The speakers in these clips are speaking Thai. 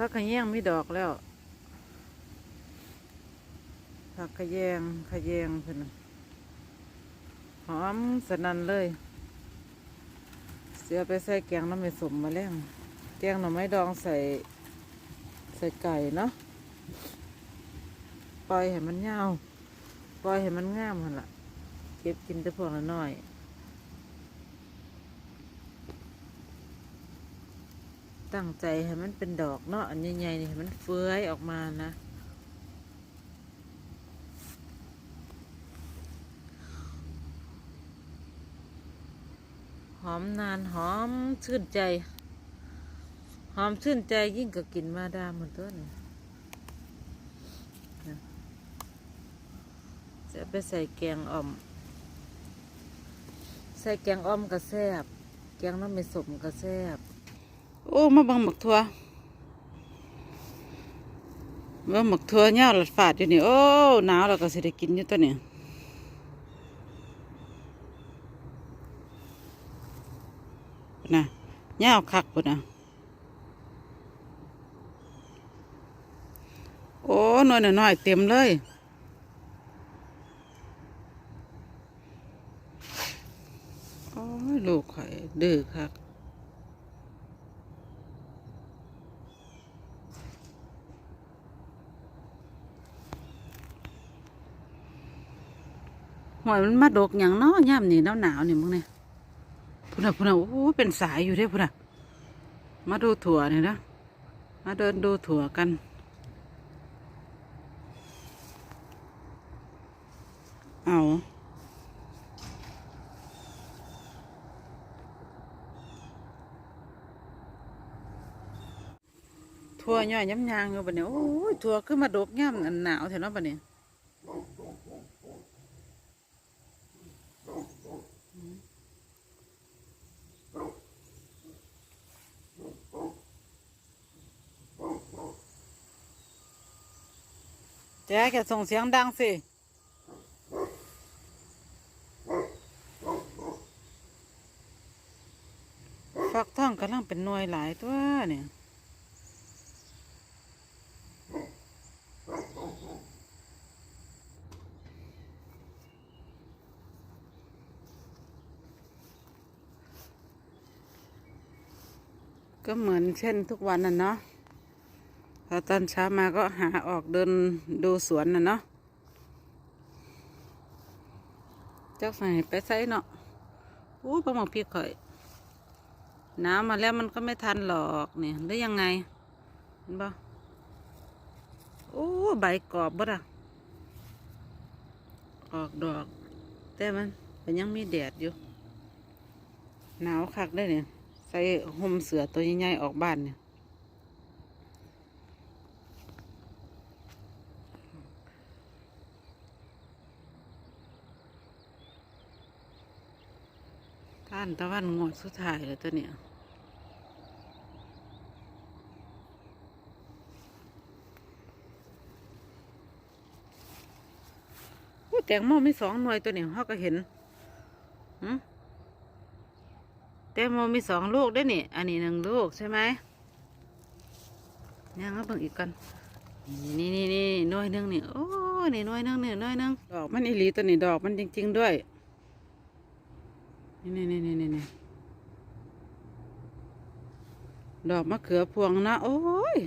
พักขะแยงมีดอกแล้วพักขะแยงขะแยงเพิ่นน่ะหอมสนั่นเลย เสียไปใส่แกงน้ำไม่สมมาแล้วแกงหน่อไม้ดองใส่ใส่ไก่เนาะปล่อยให้มันยาวปล่อยให้มันงามหันละเก็บกินแต่พวกละน้อย ตั้งใจให้มันเป็นดอกเนาะอันใหญ่ๆนี่มันเฟื้อยออกมานะ หอมนานหอมชื่นใจ หอมชื่นใจยิ่งกับกินมาดามเหมือนต้นจะไปใส่แกงอ่อม ใส่แกงอ่อมกระแซบแกงน้ำไม่สมกระแซบ โอ้มาบังหมักทัวมาหมักทัวเน่าหลัดฝาดอยู่นี่ โอ้หนาวเราก็สิได้กินอยู่ตัวนี้นะยาวคักปุ่นนะโอ้หน่อยหน่อยเต็มเลยโอ้ลูกข่อยดื้อคัก หวยมันมาดกอย่างเนาะย่ำนี่หนาวหนาวนี่มึงเนี่ยพุ่นน่ะพุ่นน่ะโอ้เป็นสายอยู่เด้พุ่นน่ะมาดูถั่วเนี่ยนะมาเดินดูถั่วกันเอาถั่วย่อยย้ำยางอยู่บัดนี้โอ้ยถั่วขึ้นมาดกย่ำอันหนาวแถวนั้นบัดนี้ แจ๊กอย่าส่งเสียงดังสิ ฟักทองกำลังเป็นหน่วยหลายตัวเนี่ยก็เหมือนเช่นทุกวันน่ะเนาะ พอตอนเช้ามาก็หาออกเดินดูสวนน่ะเนาะเจ้าใส่ไปใส่เนาะอู้ปลาหมกพี่ข่อยนาวมาแล้วมันก็ไม่ทันหรอกเนี่ยหรือยังไงเห็นปะโอ้ใบกรอบบ่ะออกดอก แต่มันมันยังมีแดดอยู่ หนาวคักได้เนี่ย ใส่ห่มเสือตัวใหญ่ๆออกบ้านเนี่ย ท่านตะวันงดสุดท้ายเลยตัวเนี้ยอู้แตงโมมีสองหน่วยตัวเนี้ยเขาก็เห็นแตงโมมีสองลูกได้นี่ อันนี้หนึ่งลูกใช่ไหมยังเอาเบิ่งอีกกัน นี่นี่นี่หน่วยหนึ่งนี่ โอ้นี่หน่วยหนึ่งนี่หน่วยหนึ่งดอกมันอีหลีตัวนี้ดอกมันจริง ๆ ด้วย นี่นี่นี่นี่นี่ดอกมะเขือพวงนะ โอ้ย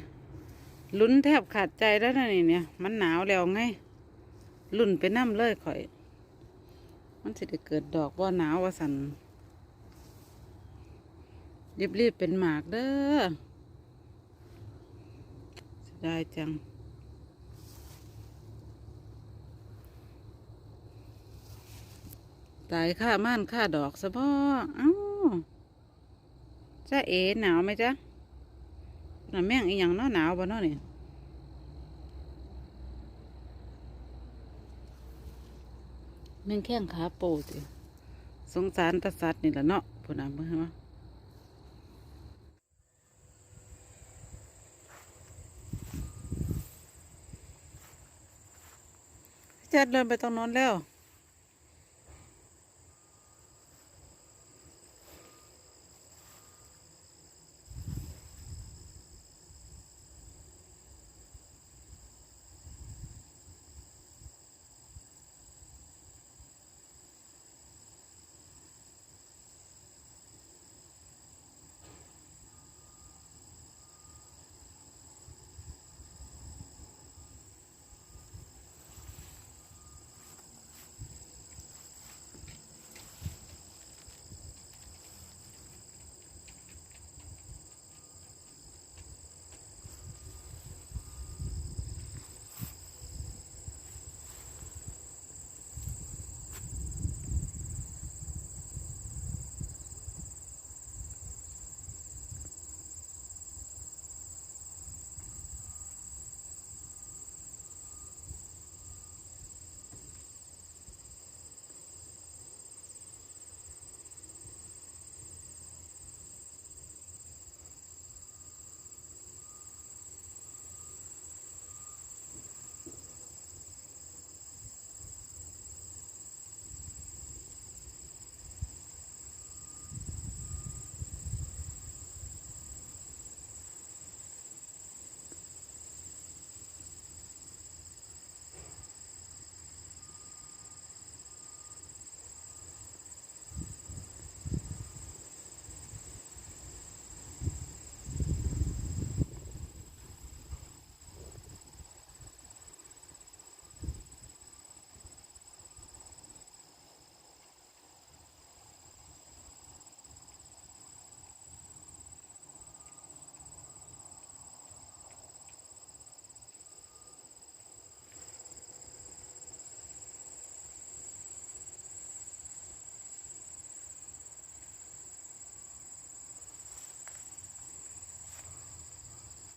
ลุ้นแทบขาดใจแล้วนะนี่เนี่ย มันหนาวแล้วไงลุ่นไปน้ำเลยข่อย มันจะได้เกิดดอกว่าหนาวว่าสันรีบรีบๆเป็นหมากเด้อเสียดายจัง ตายค่าม่านค่าดอกซะบ่เอ้าจ้าเอ๋หนาวไหมจ๊ะน่ะแม่งอีหยังเนาะหนาวบ่เนาะนี่แม่งแข้งขาโปติสงสารตาสัตว์นี่แหละเนาะพุ่นน่ะเบิ่งเนาะจัดเดินไปตรงโน้นแล้ว